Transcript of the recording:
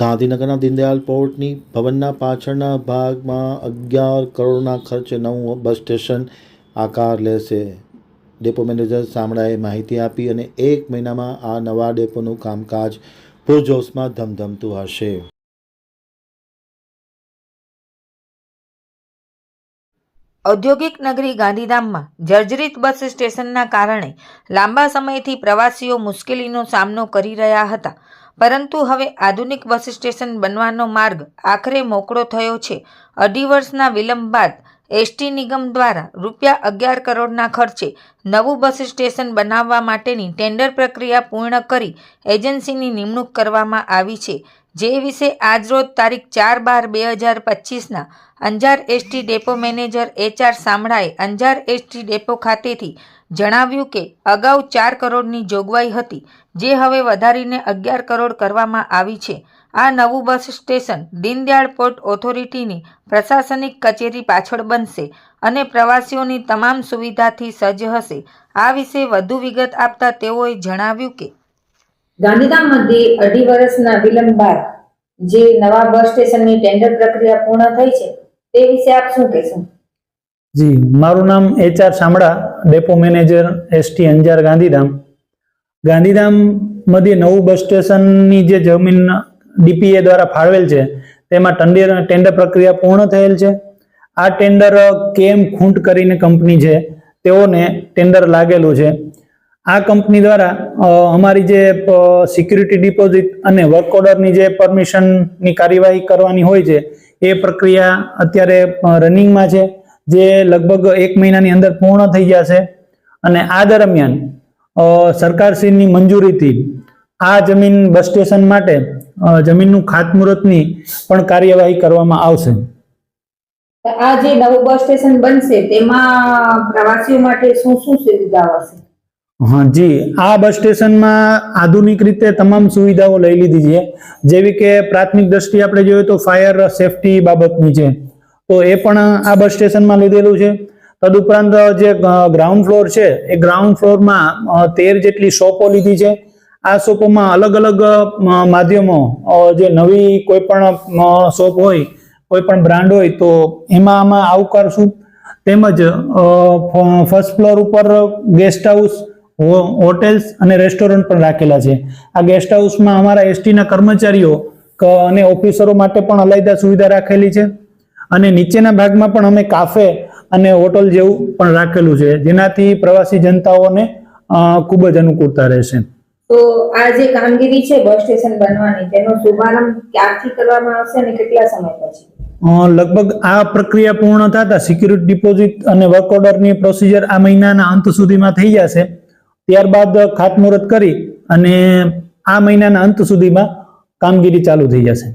ગાંધીનગરના દીનદયાલ પોર્ટની ભવનના પાછળના ભાગમાં અગિયાર કરોડના ખર્ચે નવું બસ સ્ટેશન આકાર લેશે. ડેપો મેનેજર સામળાએ માહિતી આપી અને એક મહિનામાં આ નવા ડેપોનું કામકાજ પૂરજોશમાં ધમધમતું હશે. ઔદ્યોગિક નગરી ગાંધીધામમાં જર્જરિત બસ સ્ટેશનના કારણે લાંબા સમયથી પ્રવાસીઓ મુશ્કેલીનો સામનો કરી રહ્યા હતા. પરંતુ હવે આધુનિક બસ સ્ટેશન બનવાનો માર્ગ આખરે મોકળો થયો છે. અઢી વર્ષના વિલંબ બાદ એસટી નિગમ દ્વારા રૂપિયા અગિયાર કરોડના ખર્ચે નવું બસ સ્ટેશન બનાવવા માટેની ટેન્ડર પ્રક્રિયા પૂર્ણ કરી એજન્સીની નિમણૂક કરવામાં આવી છે. જે વિશે આજરોજ તારીખ ચાર બાર બે હજાર પચીસના Anjar ST depot manager HR સામળાએ Anjar ST depot ખાતેથી જણાવ્યું કે અગાઉ ચાર કરોડની જોગવાઈ હતી. જે હવે વધારીને અગિયાર કરોડ કરવામાં આવી છે. આ નવું બસ સ્ટેશન દીનદયાળ પોર્ટ ઓથોરિટીની પ્રશાસનિક કચેરી પાછળ બનશે અને પ્રવાસીઓની તમામ સુવિધાથી સજ્જ હશે. આ વિશે વધુ વિગત આપતા તેઓએ જણાવ્યું કે ગાંધીધામ મધ્યે અઢી વર્ષના વિલંબ બાદ જે નવા બસ સ્ટેશનની ટેન્ડર પ્રક્રિયા પૂર્ણ થઈ છે તે વિશે આપ શું કહેશો? જી મારું નામ HR Shamla depot manager ST Anjar Gandhidham. Gandhidham મધ્યે નવું બસ સ્ટેશનની જે જમીન ડીપીએ દ્વારા ફાળવેલ છે, તેમાં ટેન્ડર ટેન્ડર પ્રક્રિયા પૂર્ણ થયેલ છે. આ ટેન્ડર કેમ ખૂંટ કરીને કંપની છે, તેઓને ટેન્ડર લાગેલું છે. આ કંપની દ્વારા અમારી જે સિક્યુરિટી ડિપોઝિટ અને વર્ક ઓર્ડરની જે પરમિશનની કાર્યવાહી કરવાની હોય છે, એ પ્રક્રિયા અત્યારે રનિંગમાં છે, જે લગભગ એક મહિનાની અંદર પૂર્ણ થઈ જશે. અને આ દરમિયાન સરકારશ્રીની મંજૂરીથી આ જમીન બસ સ્ટેશન માટે જમીનનું ખાતમુહૂર્તની પણ કાર્યવાહી કરવામાં આવશે. આ જે નવું બસ સ્ટેશન બનશે તેમાં પ્રવાસીઓ માટે શું શું સુવિધાઓ હશે? હા જી. આ બસ સ્ટેશનમાં આધુનિક રીતે તમામ સુવિધાઓ લઈ લીધી છે. જેવી કે પ્રાથમિક દ્રષ્ટિએ આપણે જોઈએ તો ફાયર સેફટી બાબતની છે. તો એ પણ આ બસ સ્ટેશનમાં લીધેલું છે. તદુપરાંત જે ગ્રાઉન્ડ ફ્લોર છે, એ ગ્રાઉન્ડ ફ્લોરમાં તેર જેટલી શોપો લીધી છે. આ શોપોમાં અલગ અલગ માધ્યમો જે નવી કોઈ પણ શોપ હોય, કોઈ પણ બ્રાન્ડ હોય, તો એમાં આમાં આવકારશું. તેમજ ફર્સ્ટ ફ્લોર ઉપર ગેસ્ટ હાઉસ હોટેલ્સ અને રેસ્ટોરન્ટ પણ રાખેલા છે. આ ગેસ્ટ હાઉસમાં અમારા એસટીના કર્મચારીઓ અને ઓફિસરો માટે પણ અલાયદા સુવિધા રાખેલી છે. અને નીચેના ભાગમાં પણ અમે કાફે અને હોટલ જેવું પણ રાખેલું છે. જેનાથી પ્રવાસી જનતાઓને ખૂબ જ અનુકૂળતા રહેશે. તો આ જે કામગીરી છે બસ સ્ટેશન બનવાની તેનો શુભારંભ ક્યારથી કરવામાં આવશે અને કેટલા સમય પછી? લગભગ આ પ્રક્રિયા પૂર્ણ થતા સિક્યુરિટી ડિપોઝિટ અને વર્ક ઓર્ડરની પ્રોસિજર આ મહિનાના અંત સુધીમાં થઈ જશે. ત્યારબાદ ખાતમુહૂર્ત કરી અને આ મહિનાના અંત સુધીમાં કામગીરી ચાલુ થઈ જશે.